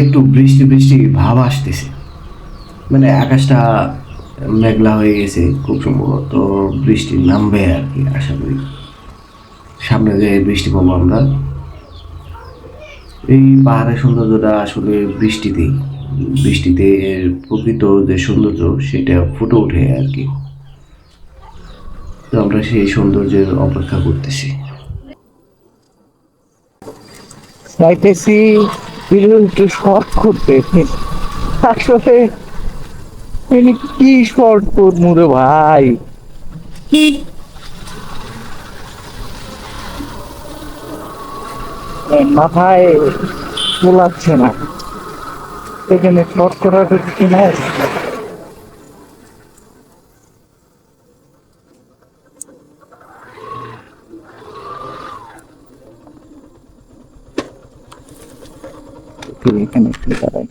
একটু বৃষ্টি বৃষ্টি ভাব আসতেছে। মানে আকাশটা মেঘলা হয়ে গেছে খুব সম্ভবত বৃষ্টি নামবে আর কি, আশা করি। সামনে যে বৃষ্টি পাবো আমরা, এই পাহাড়ের সৌন্দর্যটা আসলে বৃষ্টিতেই বৃষ্টিতে এর প্রকৃত যে সৌন্দর্য সেটা ফুটে ওঠে আর কি। তো আমরা সেই সৌন্দর্যের অপেক্ষা করতেছি। একটু শর্ট করতে। আসলে তিনি কি শর্ট করব রে ভাই? কি? মাথায় তোলাচ্ছে না। এখানে শর্ট করার কিছু নাই এখানে একটু দাঁড়াই